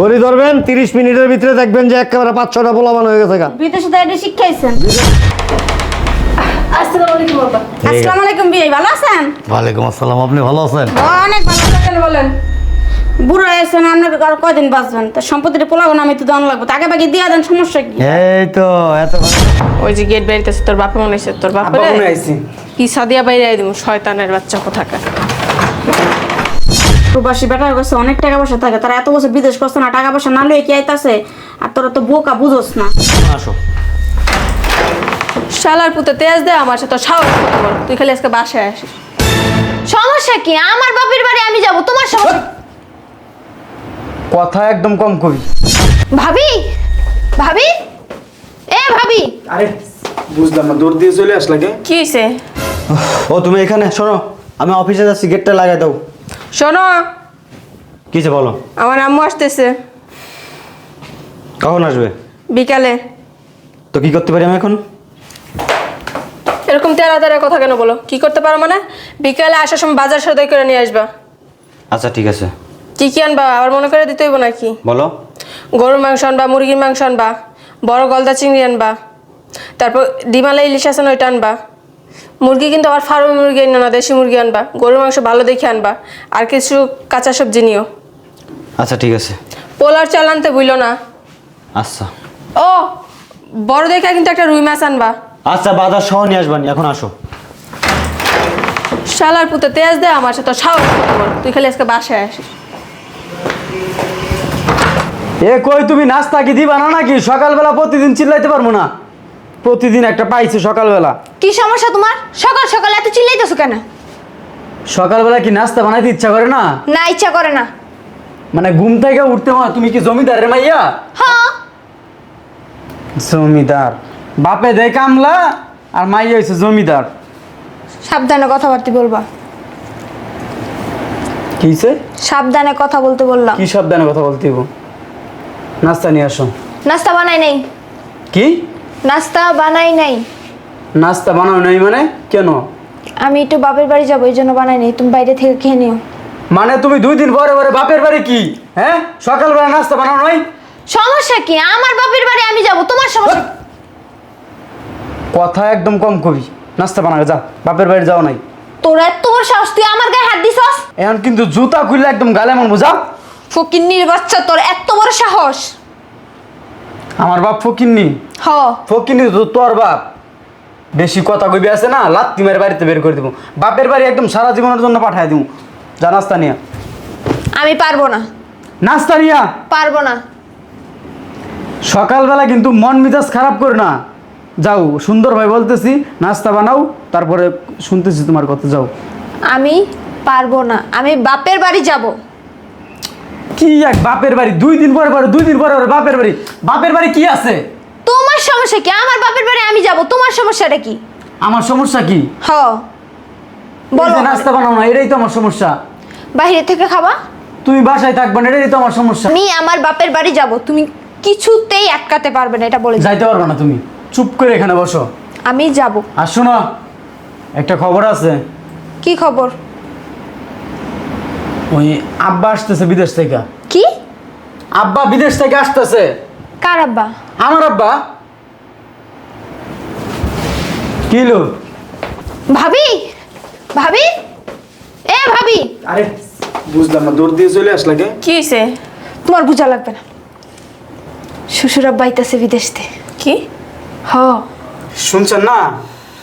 গড়ি ধরবেন তিরিশ মিনিটের ভিতরে দেখবেন যে একেবারে পাঁচ ছটা পোলাবান হয়ে গেছে গা। বিদেশে তো এটা শিখাইছেন আসসালামু আলাইকুম বাবা আসসালামু আলাইকুম বিয়ে ভালো আছেন? ওয়ালাইকুম আসসালাম আপনি ভালো আছেন? অনেক ভালো আছেন বলেন। বুড়ো আছেন আপনার আর কয়দিন বাঁচবেন? তা সম্পত্তিটা পোলাবো আমি তো দাম লাগবে। তাকে বাকি দিয়ে দেন সমস্যা কি? এই তো এত ওই যে গেট বাড়িতেছে তোর বাপে মনে হয়েছে তোর বাপে মনে আইছি কি সাদিয়া বাইরে আই দিব শয়তানের বাচ্চা কোথাকার। প্রবাসী বেটার কাছে অনেক টাকা পয়সা থাকে। তারা এত বছর বিদেশ করছে না টাকা পয়সা না লয়ে কি আইতাছে? আর তোরা তো বোকা বুঝোস না। আসো। শালার পুতে তেজ দে আমার সাথে সাহস বড়। তুই খালি আজকে বাসায় আসিস। সমস্যা কি? আমার বাপের বাড়ি আমি যাব তোমার সমস্যা কথা একদম কম কবি। ভাবি? ভাবি? এ ভাবি! আরে বুঝলাম না দূর দিয়ে চলে আসলাকে কি? হয়েছে ও তুমি এখানে শোনো আমি অফিসে যাচ্ছি গেটটা লাগাই দাও। শোনো। কিছে বলো? আমার আম্মু আসতেছে। কখন আসবে? বিকালে। তো কি করতে পারি আমি এখন? এরকম তেরা তেরা কথা কেন বলো? কি করতে পারো মানে? বিকালে আসার সময় বাজার সদাই করে নিয়ে আসবা। আচ্ছা ঠিক আছে। কি কি আনবা? আবার মনে করে দিতে হইব নাকি? বলো। গরুর মাংস আনবা মুরগির মাংস আনবা বড় গলদা চিংড়ি আনবা তারপর ডিমালা ইলিশ আছে না ওইটা আনবা। মুরগি কিন্তু আবার ফার্মি মুরগি আনো না দেশি মুরগি আনবা। গরুর মাংস ভালো দেখে আনবা। আর কিছু কাঁচা সবজি নিও। আচ্ছা ঠিক আছে। পোলার চাল আনতে ভুলো না। আচ্ছা। ও বড় দেখে কিন্তু একটা রুই মাছ আনবা। আচ্ছা বাজার সহ নিয়ে আসবানি এখন আসো। শালার পুতে তেজ দে আমার সাথে সাহস তুই খালি আজকে বাসায় আসিস এ কই তুমি নাস্তা কি দিবা না নাকি? সকালবেলা প্রতিদিন চিল্লাইতে পারব না। প্রতিদিন একটা পাইছে সকালবেলা। কি সমস্যা তোমার? সকাল সকাল এত চিল্লাইতেছো কেন? সকালবেলা কি নাস্তা বানাইতে ইচ্ছা করে না? না ইচ্ছা করে না। মানে ঘুম থেকে উঠতে মা তুমি কি জমিদারের মাইয়া? হ্যাঁ। জমিদার। বাপে দেয় কামলা আর মাইয়া হয়েছে জমিদার। সাবধানে কথাবার্তা বলবা। কিছে সাবধানে কথা বলতে বললাম। কি সাবধানে কথা বলতে? নাস্তা নিয়ে আসো। নাস্তা বানাই নাই। কি? নাস্তা বানাই নাই। নাস্তা বানাও নাই মানে? কেন? আমি একটু বাপের বাড়ি যাব এই জন্য বানাই নাই। তুমি বাইরে থেকে খেয়ে নিও। মানে তুমি দুই দিন পরে পরে বাপের বাড়ি কি? হ্যাঁ? সকালবেলা নাস্তা বানাও নাই? সমস্যা কি? আমার বাপের বাড়ি আমি যাব তোমার সমস্যা কথা একদম কম কবি। নাস্তা বানাও যা বাপের বাড়ি যাও নাই। তোর এত বড় সাহস তুই আমার গায়ে হাত দিছস? এখন কিন্তু জুতা খুললে একদম গালে মারবো যা। ফকিন্নির বাচ্চা তোর এত বড় সাহস। আমার বাপ ফকিননি? হ। ফকিননি তো তোর বাপ। বেশি কথা কইবি আছে না লাত্তি মেরে বাড়িতে বের করে দিব। বাপের বাড়ি একদম সারা জীবনের জন্য পাঠায় দিব। যা নাস্তা নিয়া। আমি পারব না। নাস্তা নিয়া? পারব না। সকালবেলা কিন্তু মন মেজাজ খারাপ করে না। যাও সুন্দর ভাই বলতেছি নাস্তা বানাও তারপরে শুনতেছি তোমার কথা যাও। আমি পারব না। আমি বাপের বাড়ি যাব। কি এক বাপের বাড়ি? দুই দিন পরে পরে দুই দিন পরে পরে বাপের বাড়ি। বাপের বাড়ি কি আছে? তোমার সমস্যা কি? আমার বাপের বাড়ি আমি যাব। তোমার সমস্যাটা কি? আমার সমস্যা কি? হ। বলো। নাস্তা বানাও না এটাই তো আমার সমস্যা। বাইরে থেকে খাবা? তুমি বাসায় থাকবে না এটাই তো আমার সমস্যা। আমি আমার বাপের বাড়ি যাব। তুমি কিছুতেই আটকাতে পারবে না এটা বলে যাইতে পারবে না তুমি। চুপ করে এখানে বসো। আমি যাব। আর শোনো একটা খবর আছে। কি খবর? ওই আব্বা আসতেছে বিদেশ থেকে। কি? আব্বা বিদেশ থেকে আসতেছে। কার আব্বা? আমার আব্বা। কি লো ভাবি? ভাবি? এ ভাবি। আরে বুঝলাম না দৌড় দিয়ে চলে আসলাকে কি? হয়েছে তোমার বুঝা লাগবে না। শ্বশুর আব্বা আইতাছে বিদেশ থেকে কি? হ। শুনছেন না?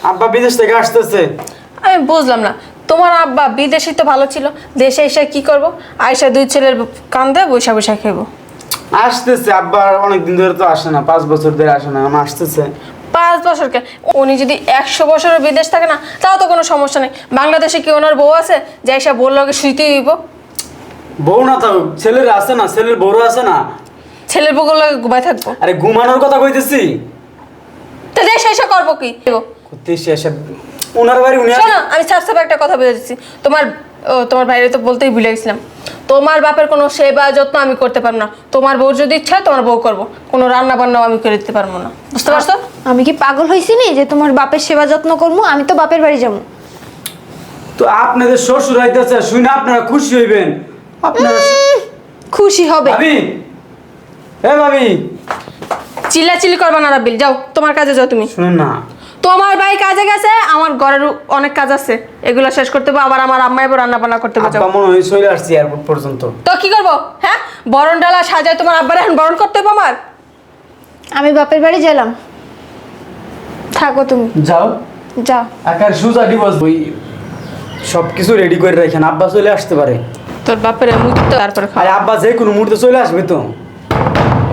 আব্বা বিদেশ থেকে আসতেছে। আমি বুঝলাম না। তোমার আব্বা বিদেশি তো ভালো ছিল দেশে এসে কি করব? আয়সা দুই ছেলের কান্দে বৈশা বৈশা খেবো। আসতেছে আব্বা অনেক দিন ধরে তো আসে না পাঁচ বছর ধরে আসে না এখন আসতেছে। পাঁচ বছরকে উনি যদি একশো বছরের বিদেশ থাকে না তাও তো কোনো সমস্যা নেই। বাংলাদেশে কি ওনার বউ আছে? যে এসে বলল শুইতে দিব বউ না থাকুক ছেলের আছে না ছেলের বড় আছে না। ছেলের বউগুলো লাগে ঘুমায় থাকব। আরে ঘুমানোর কথা কইতেছি। তো দেশে এসে করব কি? এসে এসে ওনার বাড়ি উনি শোনো আমি সাফ সাফ একটা কথা বলে দিচ্ছি। তোমার ও তোমার বাইরে তো বলতেই ভুলে গেছিলাম। তোমার বাপের কোনো সেবা যত্ন আমি করতে পারব না। তোমার বউ যদি ইচ্ছা হয় তোমার বউ করব। কোনো রান্না বান্নাও আমি করে দিতে পারব না। বুঝতে পারছ? আমি কি পাগল হয়েছি নি যে তোমার বাপের সেবা যত্ন করব? আমি তো বাপের বাড়ি যাব। তো আপনাদের শ্বশুর হইতেছে শুনে আপনারা খুশি হইবেন। আপনারা খুশি হবে। ভাবি। এ ভাবি। চিল্লা চিল্লি করবা না রাব্বিল যাও তোমার কাজে যাও তুমি। শুনেন না। তোমার ভাই কাজে গেছে আমার ঘরের অনেক কাজ আছে। এগুলো শেষ করতে হবে আবার আমার আম্মা এবার রান্না বান্না করতে হবে। আব্বা মনে হয় চলে আসছি এয়ারপোর্ট পর্যন্ত। তো কি করব? হ্যাঁ? বরণ ডালা সাজায় তোমার আব্বার এখন বরণ করতে হবে আমার? আমি বাপের বাড়ি গেলাম। থাকো তুমি। যাও। যাও। একার সুজা দিবস ওই সব কিছু রেডি করে রাখেন আব্বা চলে আসতে পারে। তোর বাপের মুহূর্তে তারপরে খাওয়া। আরে আব্বা যে কোনো মুহূর্তে চলে আসবে তো।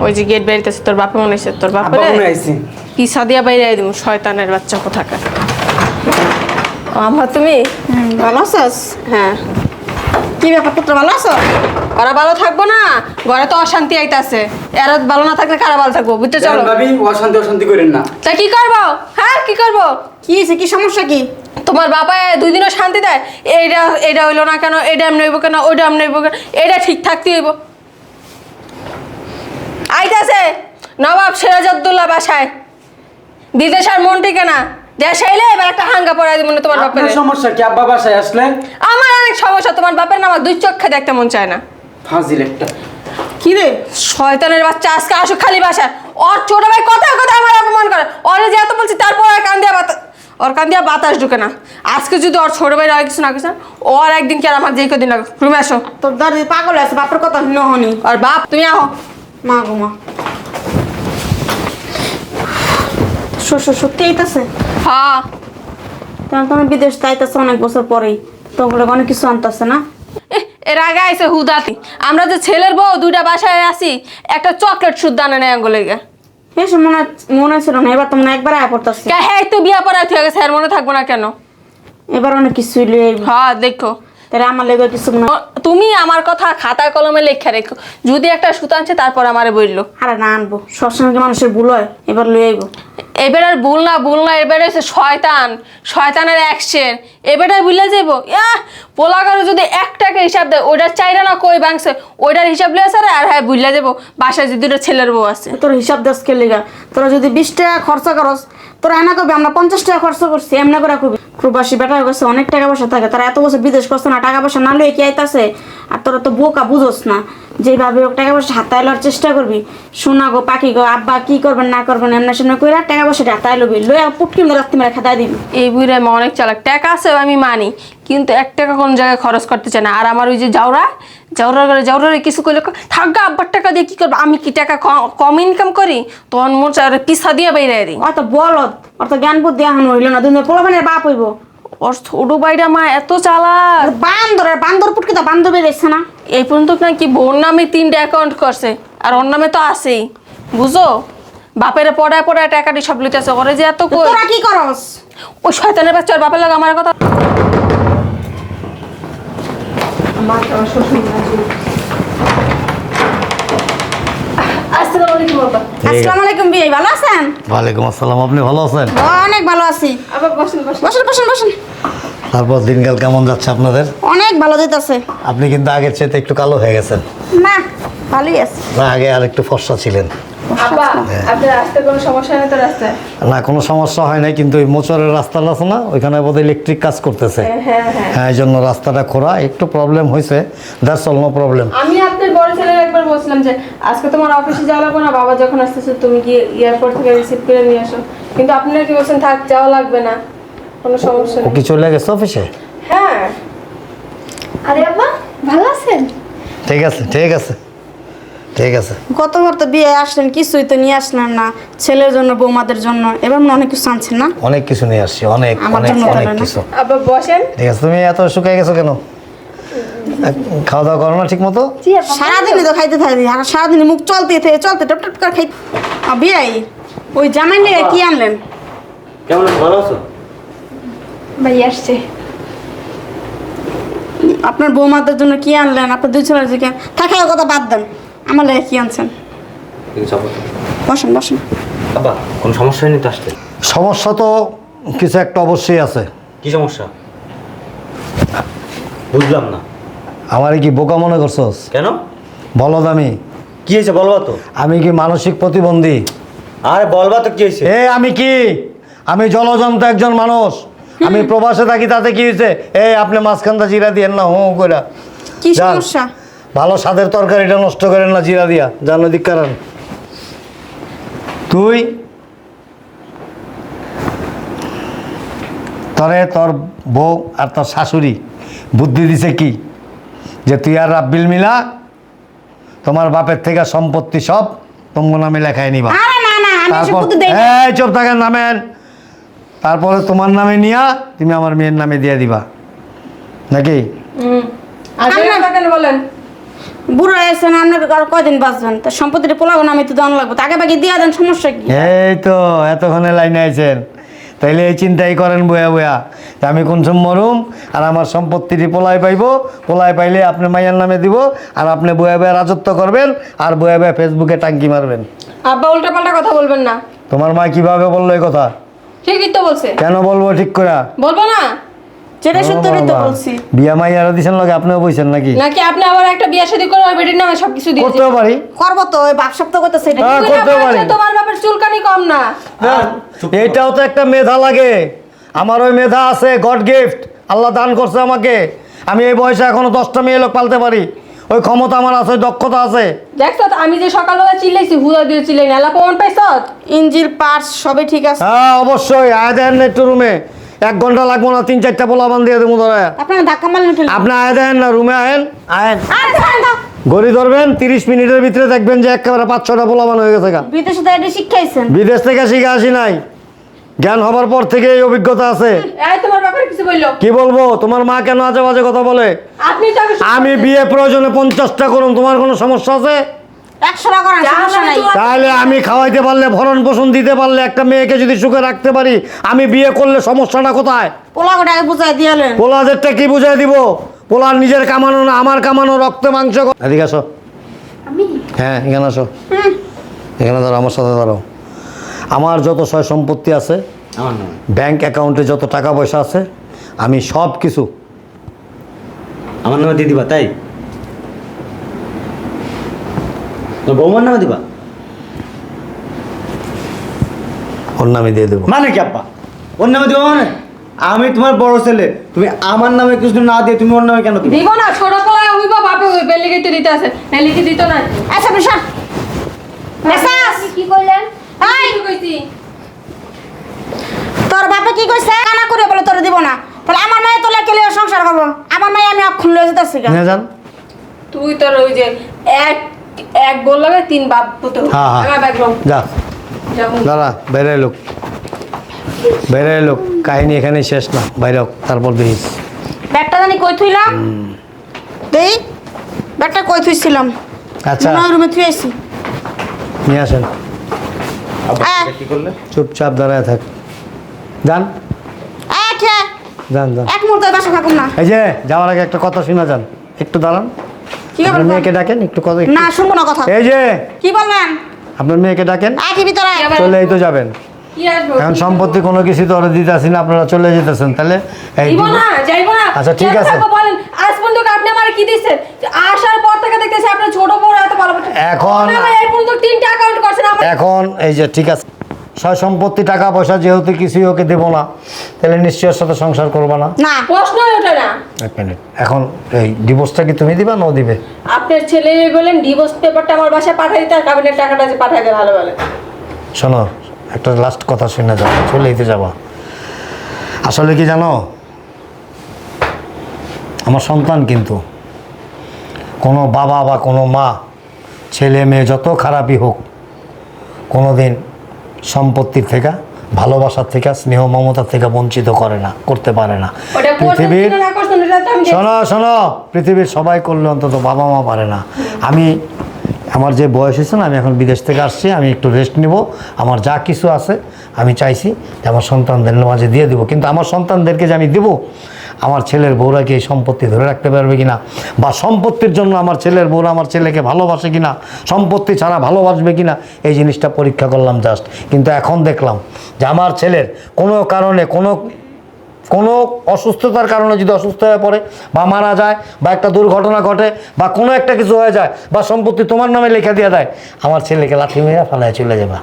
ওই যে গেট বেরিতেছে তোর বাপে মনে হয়েছে তোর আব্বা বাপের? মনে আইছি পিসা দিয়া বাইরে দিব শয়তানের বাচ্চা কোথাকার? ও, আম্মা তুমি ভালো আছিস? হ্যাঁ। কি ব্যাপার পুত্র ভালো আছো? ওরা ভালো থাকব না? ঘরে তো অশান্তি আইতাছে। এরা ভালো না থাকলে কারা ভালো থাকব? বুঝতে চলো। ভাবি অশান্তি অশান্তি করেন না। তা কি করব? হ্যাঁ কি করব? কি হয়েছে? কি সমস্যা কি? তোমার বাবা দুই দিনও শান্তি দেয়? এইটা এটা হইল না কেন? এটা এমনি হইব কেন? ওইটা এমনি হইব কেন? এটা ঠিক থাকতে হইব। আইতাছে। নবাব সিরাজউদ্দৌলা বাসায়। বিদেশ আর মন টিকে না। দেশ আইলে এবার একটা হাঙ্গা পড়াই দিব না তোমার বাপের। আপনার সমস্যা কি? আব্বা বাসায় আসলে? আমার অনেক সমস্যা তোমার বাপের না আমার দুই চোখে দেখতে মন চায় না। ফাজিল একটা। কি রে? শয়তানের বাচ্চা আজকে আসুক খালি বাসায়। ওর ছোট ভাই কথা কথা আমার অপমান করে। ওর যে এত বলছি তারপর আর কান দিয়া বাতাস ওর কান দিয়া বাতাস ঢুকে না। আজকে যদি ওর ছোট ভাই আর কিছু না কিছু ওর একদিন কি আর আমার যেই কদিন লাগে? রুমে আসো। তোর দাদি পাগল আছে বাপের কথা ন হনি আর বাপ তুমি আহো। মা গো মা শ্বশুর সত্যি আইতাছে? হ্যাঁ। তোমার বিদেশ তাইতাছে অনেক বছর পরেই। তোগুলো অনেক কিছু আনতাছে না? এর আগে আইসে হুদাতি। আমরা যে ছেলের বউ দুইটা বাসায় আসি একটা চকলেট শুদ্ধ আনে নেই আঙ্গুলে মনে মনে ছিল না এবার তো একবার আয়া পড়তাছে। হ্যাঁ তো বিয়া পড়াই হয়ে গেছে আর মনে থাকব না কেন? এবার অনেক আইব। হ্যাঁ দেখো। তাহলে আমার লেগে কিছু ও- তুমি আমার কথা খাতা কলমে লেখা রেখো। যদি একটা সুতো আনছে তারপর আমারে বলল আরে না আনব। সবসময় মানুষের ভুল হয়? এবার লয়ে আইব। এবার আর ভুল না ভুল না এবার হচ্ছে শয়তান। শয়তানের অ্যাকশন এবারে বুঝলে যাইব। ইয়া পোলা করে যদি এক টাকা হিসাব দেয় ওইটার চাইরা না কই বাংছে ওইটার হিসাব লিয়ে আসে আর হ্যাঁ বুঝলে যাব বাসায় যদি দুটো ছেলের বউ আছে। তোর হিসাব দেশ কে লেগা? তোরা যদি বিশ টাকা খরচা করস তোরা এনা কবি আমরা পঞ্চাশ টাকা খরচা করছি এমনি করে কবি। প্রবাসী বেটার কাছে অনেক টাকা পয়সা থাকে। তারা এত বছর বিদেশ করছে না টাকা পয়সা না লয়ে কি আইতাছে? আর তোরা তো বোকা বুঝোস না। যেভাবে হোক টাকা পয়সা হাতায় লওয়ার চেষ্টা করবি। শোনা গো পাখি গো আব্বা কি করবেন না করবেন এমনি সামনে কইরা টাকা পয়সা হাতায় লবি। লইয়া পুটকি মতো রাত্রি মেরে খাতায় দিবি। এই বুড়ে মা অনেক চালাক। টাকা আছে আমি মানি। কিন্তু এক টাকা কোন জায়গায় খরচ করতে চায় না। আর আমার ওই যে জাউরা জাউরা করে জাউরারে কিছু করলে থাকবে আব্বার টাকা দিয়ে কি করব? আমি কি টাকা কম ইনকাম করি? তখন মোর চাউরে পিসা দিয়ে বাইরে দিই। অত বলদ অত জ্ঞান বুদ্ধি এখন হইল না। দুনিয়া পোলাপানের বাপ হইব। ওর ছোট বাইরা মা এত চালাক। আর বান্দর আর বান্দর পুটকে তো বান্দর বেরিয়েছে না। এই পর্যন্ত নাকি বোর নামে তিনটে অ্যাকাউন্ট করছে। আর ওর নামে তো আছেই। বুঝো? বাপের পড়ায় পড়ায় টাকাটি সব লিতেছে ওরে যে এত কই? তোরা কি করস? ওই শয়তানের বাচ্চা ওর বাপের লাগে আমার কথা। আসসালামু আলাইকুম বাবা আসসালামু আলাইকুম বিয়ে ভালো আছেন? ওয়ালাইকুম আসসালাম আপনি ভালো আছেন? অনেক ভালো আছি। আবার বসেন বসেন। বসেন বসেন বসেন। তারপর দিনকাল কেমন যাচ্ছে আপনাদের? অনেক ভালো যেতেছে আপনি কিন্তু আগের চেয়ে একটু কালো হয়ে গেছেন। না ভালোই আছে। না আগে আর একটু ফর্সা ছিলেন। আপা আপনার রাস্তায় কোনো সমস্যা নেই তো রাস্তায়? না কোনো সমস্যা হয় নাই কিন্তু ওই মোচরের রাস্তাটা আছে না ওইখানে বোধহয় ইলেকট্রিক কাজ করতেছে। হ্যাঁ হ্যাঁ হ্যাঁ। এই জন্য রাস্তাটা খোরা একটু প্রবলেম হয়েছে দ্যাটস অল নো প্রবলেম আমি আপনার বড় ছেলের একবার বলছিলাম যে আজকে তোমার অফিসে যাওয়া লাগবে না বাবা যখন আসতেছে তুমি গিয়ে এয়ারপোর্ট থেকে রিসিভ করে নিয়ে আসো। কিন্তু আপনারা কি বলছেন থাক যাওয়া লাগবে না কোনো সমস্যা নেই। কি চলে গেছে অফিসে হ্যাঁ। আরে আব্বা ভালো আছেন? ঠিক আছে ঠিক আছে। ঠিক আছে। গতবার তো বিয়ে আসলেন কিছুই তো নিয়ে আসলেন না। ছেলের জন্য বৌমাদের জন্য এবার মনে অনেক কিছু আনছেন না? অনেক কিছু নিয়ে আসছি অনেক আমার অনেক অনেক কিছু। আবার বসেন। ঠিক আছে তুমি এত শুকিয়ে গেছো কেন? খাওয়া দাওয়া করো না ঠিক মতো সারাদিনই তো খাইতে থাকি আর সারাদিনই মুখ চলতে থাকে চলতে টপ টপ করে খাই আ, বিয়ে ওই জামাই লেগে কি আনলেন? কেমন ভালো আছো? ভাই আসছে। আপনার বৌমাদের জন্য কি আনলেন? আপনার দুই ছেলের দিকে থাকার কথা বাদ দেন। আমার লেগে কি আনছেন? বসেন বসেন। বাবা কোনো সমস্যা হয়নি তো আসতে? সমস্যা তো কিছু একটা অবশ্যই আছে। কি সমস্যা? বুঝলাম না। আমার কি বোকা মনে করছস? কেন? বলো আমি। কি হয়েছে বলবা তো? আমি কি মানসিক প্রতিবন্ধী? আরে বলবা তো কি হয়েছে? এ আমি কি? আমি জলজন্ত একজন মানুষ। আমি প্রবাসে থাকি তাতে কি হয়েছে? এই আপনি মাঝখানটা জিরা দিয়েন না হু কইরা। কি। সমস্যা? ভালো স্বাদের তরকারিটা নষ্ট করেন না জিরা দিয়া জানো দিক কারণ। তুই? তরে তোর বউ আর তোর শাশুড়ি বুদ্ধি দিছে কি? যে তুই আর রাব্বিল মিলা তোমার বাপের থেকে সম্পত্তি সব তোমার নামে লেখায় নিবা। আরে না না আমি তারপর বুদ্ধি দেই না। এই চুপ থাকেন নামেন। তারপরে তোমার নামে নিয়া তুমি আমার মেয়ের নামে দিয়ে দিবা। নাকি? বলেন? বুড়ো এসে না আপনার আর কয়দিন বাঁচবেন? তো সম্পত্তিটা পোলাবো না আমি তো দাম লাগবো। তাকে বাকি দিয়ে দেন সমস্যা কি? এই তো এতক্ষণে লাইনে আইছেন। তাইলে এই চিন্তাই করেন বয়া বয়া। যে আমি কোন সময় মরুম আর আমার সম্পত্তিটি পোলায় পাইবো পোলায় পাইলে আপনি মাইয়ার নামে দিব আর আপনি বয়া বয়া রাজত্ব করবেন আর বয়া বয়া ফেসবুকে টাঙ্কি মারবেন। আব্বা উল্টা পাল্টা কথা বলবেন না। তোমার মা কীভাবে বলল এই কথা? ঠিকই তো বলছে। কেন বলব ঠিক করে বলব না? যেটা সত্যি তো বলছি। বিয়া মাইয়ারা দিছেন লগে আপনিও বইছেন নাকি? নাকি আপনি আবার একটা বিয়ে শাদী করে বেটির নামে সবকিছু দিয়ে করতেও পারি। করব তো ওই বাপ সপ্তাহ করতেছে এটা হ্যাঁ, পারি। তোমার বাপের চুলকানি কম না। এইটাও তো একটা মেধা লাগে। আমার ওই মেধা আছে গড গিফট। আল্লাহ দান করছে আমাকে। আমি এই বয়সে এখনও দশটা মেয়ে লোক পালতে পারি। ওই ক্ষমতা আমার আছে দক্ষতা আছে। দেখছ তো, আমি যে সকালবেলা চিল্লাইছি হুদা দিয়ে চিল্লাই না এলা প্রমাণ পাইছ? ইঞ্জিল পার্টস সবই ঠিক আছে। হ্যাঁ অবশ্যই। আয় দেন একটু রুমে এক ঘণ্টা লাগবো না তিন চারটা পোলা বান দিয়ে দেবো ধরে। আপনার ধাক্কা আপনি আয় দেন না রুমে আয়েন। আয়েন। গড়ি ধরবেন তিরিশ মিনিটের ভিতরে দেখবেন যে একেবারে পাঁচ ছটা পোলা বান হয়ে গেছে। বিদেশে থেকে শিখে আসি নাই। জ্ঞান হবার পর থেকে এই অভিজ্ঞতা আছে। এই তোমার বাপের কিছু বলল? কি বলব তোমার মা কেন আজে বাজে কথা বলে? আমি বিয়ে প্রয়োজনে পঞ্চাশটা করুন তোমার কোনো সমস্যা আছে? একশো টাকা সমস্যা নাই। তাহলে আমি খাওয়াইতে পারলে ভরণ পোষণ দিতে পারলে একটা মেয়েকে যদি সুখে রাখতে পারি আমি বিয়ে করলে সমস্যাটা কোথায়? পোলা গোটাকে বুঝাই দিয়ালেন পোলাদেরটা কি বুঝাই দিব? পোলার নিজের কামানো না আমার কামানো রক্ত মাংস এদিকে আসো। হ্যাঁ এখানে আসো। এখানে ধরো আমার সাথে ধরো আমার যত সয় সম্পত্তি আছে আমার ব্যাংক অ্যাকাউন্টে যত টাকা পয়সা আছে আমি সব কিছু আমার নামে দিয়ে দিবা তাই তোর বৌমার নামে দিবা? ওর নামে দিয়ে দেবো। মানে কি আব্বা? ওর নামে দিবা মানে? আমি তোমার বড় ছেলে তুমি আমার নামে কিছু না দিয়ে তুমি ওর নামে কেন দিবা? দিব না ছোট পোলায় হইব বাপে হইবে লিখিতে দিতে আছে? না লিখে দিত না। আচ্ছা বিশাল মেসাস কি করলেন এই! কি কইছি? তোর বাপে কি কইছে? কানা করে বলে তোর দিব না। তাহলে আমার মায়ের তোলে কেলে সংসার করব? আমার মায়ে আমি অক্ষণ লয়ে যেতেছি গা। নিয়ে তুই তোর ওই যে এক এক বল লাগে তিন বাপ পুতে হ্যাঁ হ্যাঁ। যা। দাঁড়া বেড়ে লোক। বেড়ে লোক। কাহিনী এখানে শেষ না। বাইরে তারপর দেখিস। ব্যাগটা জানি কই থুইলাম? দেই ব্যাগটা কই থুইছিলাম? আচ্ছা। রুমে থুই আইছি। নিয়ে আসেন। চুপচাপ দাঁড়ায় থাক। যান। যান যান। এক মুহূর্তে বাসা থাকুন না। এই যে যাওয়ার আগে একটা কথা শোনা যান। একটু দাঁড়ান। কি আপনার মেয়েকে ডাকেন একটু কথা না শুনব না কথা। এই যে। কি বললেন আপনার মেয়েকে ডাকেন। ভিতরে। চলে এই তো যাবেন। কি আসব? এখন সম্পত্তি কোনো কিছু তো ওরা দিতে আসি না আপনারা চলে যেতেছেন তাহলে এই দিব না যাইব না। আচ্ছা, ঠিক আছে। আজ পর্যন্ত আপনি আমার কি দিচ্ছেন? আসার পর থেকে দেখতেছি আপনার ছোট বড় এত ভালো এখন- এই পর্যন্ত তিনটা অ্যাকাউন্ট করছেন আমার এখন এই যে ঠিক আছে। সয় সম্পত্তি টাকা পয়সা যেহেতু কিছুই ওকে দেবো না তাহলে নিশ্চয়ের সাথে সংসার করব না। না প্রশ্নই ওঠে না। এক মিনিট এখন এই ডিভোর্সটা কি তুমি দিবা না ও দিবে? আপনার ছেলে বলেন ডিভোর্স পেপারটা আমার বাসায় পাঠিয়ে দিতে আর কাবিনের টাকাটা যে পাঠিয়ে দেয় ভালো বলে। শোনো একটা লাস্ট কথা শুনে যাও চলেই তো যাবা। আসলে কি জানো আমার সন্তান কিন্তু কোনো বাবা বা কোনো মা ছেলে মেয়ে যত খারাপই হোক কোনো দিন সম্পত্তির থেকে ভালোবাসার থেকে স্নেহ মমতার থেকে বঞ্চিত করে না করতে পারে না। পৃথিবীর। শোনো শোনো পৃথিবীর সবাই করলে অন্তত বাবা মা পারে না। আমি আমার যে বয়স হয়েছে না, আমি এখন বিদেশ থেকে আসছি, আমি একটু রেস্ট নিব। আমার যা কিছু আছে, আমি চাইছি যে আমার সন্তানদের মাঝে দিয়ে দেবো। কিন্তু আমার সন্তানদেরকে যে আমি দিব, আমার ছেলের বউরা কি এই সম্পত্তি ধরে রাখতে পারবে কি না বা সম্পত্তির জন্য আমার ছেলের বউরা আমার ছেলেকে ভালোবাসে কি না সম্পত্তি ছাড়া ভালোবাসবে কিনা? এই জিনিসটা পরীক্ষা করলাম জাস্ট কিন্তু এখন দেখলাম যে আমার ছেলের কোনো কারণে কোনো কোনো অসুস্থতার কারণে যদি অসুস্থ হয়ে পড়ে বা মারা যায় বা একটা দুর্ঘটনা ঘটে বা কোনো একটা কিছু হয়ে যায় বা সম্পত্তি তোমার নামে লেখা দিয়ে দেয় আমার ছেলেকে লাথি মেরে ফালায় চলে যাবা।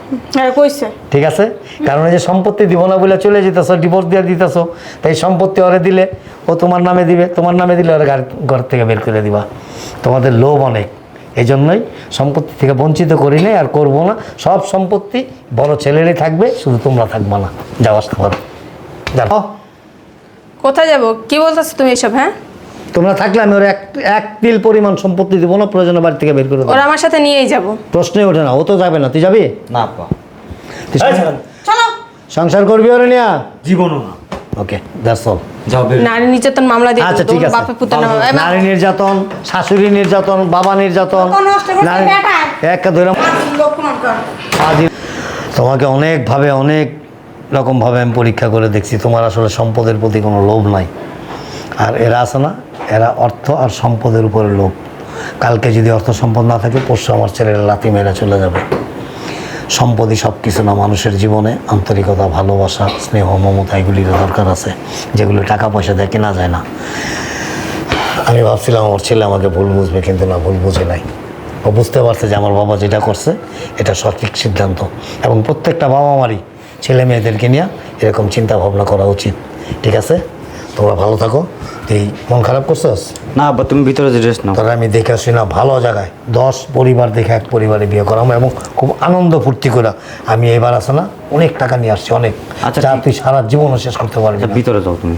কইছে। ঠিক আছে? কারণ এই যে সম্পত্তি দিব না বলে চলে যেতেছো ডিভোর্স দিয়ে দিতেছো তাই সম্পত্তি ওরে দিলে ও তোমার নামে দিবে তোমার নামে দিলে ওরে ঘর থেকে বের করে দিবা। তোমাদের লোভ অনেক। এই জন্যই সম্পত্তি থেকে বঞ্চিত করি নাই আর করব না। সব সম্পত্তি বড় ছেলেরই থাকবে শুধু তোমরা থাকবা না। যাওয়া আসতে পারো যাও। কোথায় যাব? কি বলতেছো তুমি এসব হ্যাঁ? তোমরা থাকলে আমি ওর এক এক তিল পরিমাণ সম্পত্তি দেবো না প্রয়োজনে বাড়ি থেকে বের করে দেবো। ওরা আমার সাথে নিয়েই যাব। প্রশ্নই ওঠে না ও তো যাবে না। তুই যাবি? না তুই সংসার- চলো। সংসার করবি ওরে নিয়া? জীবনও না। Okay that's all. যাও বের নারী নির্যাতন মামলা দিয়ে আচ্ছা ঠিক আছে। বাপে পুত্র না নারী নির্যাতন শাশুড়ি নির্যাতন বাবা নির্যাতন। কখন নষ্ট করছে নারী- বেটা? একটা ধরে তোমাকে অনেকভাবে অনেক রকমভাবে আমি পরীক্ষা করে দেখছি, তোমার আসলে সম্পদের প্রতি কোনো লোভ নাই। আর এরা আছে না, এরা অর্থ আর সম্পদের উপরে লোভ। কালকে যদি অর্থ সম্পদ না থাকে, পরশু আমার ছেলেরা লাথি মেরে চলে যাবে। সম্পদই সব কিছু না, মানুষের জীবনে আন্তরিকতা, ভালোবাসা, স্নেহ, মমতা, এগুলির দরকার আছে, যেগুলো টাকা পয়সা দিয়ে কেনা যায় না। আমি ভাবছিলাম আমার ছেলে আমাকে ভুল বুঝবে, কিন্তু না, ভুল বুঝে নাই। ও বুঝতে পারছে যে আমার বাবা যেটা করছে, এটা সঠিক সিদ্ধান্ত। এবং প্রত্যেকটা বাবা মারই ছেলে মেয়েদেরকে নিয়ে এরকম চিন্তা ভাবনা করা উচিত। ঠিক আছে? তোমরা ভালো থাকো। এই মন খারাপ করছস? না বা তুমি ভিতরে যে ড্রেস না তাহলে আমি দেখে আসি না ভালো জায়গায়। দশ পরিবার দেখে এক পরিবারে বিয়ে করা এবং খুব আনন্দ ফুর্তি করে আমি এবার আসে না অনেক টাকা নিয়ে আসছি অনেক। আচ্ছা, তুই সারা জীবনও শেষ করতে পারবি আচ্ছা ভিতরে যাও তুমি।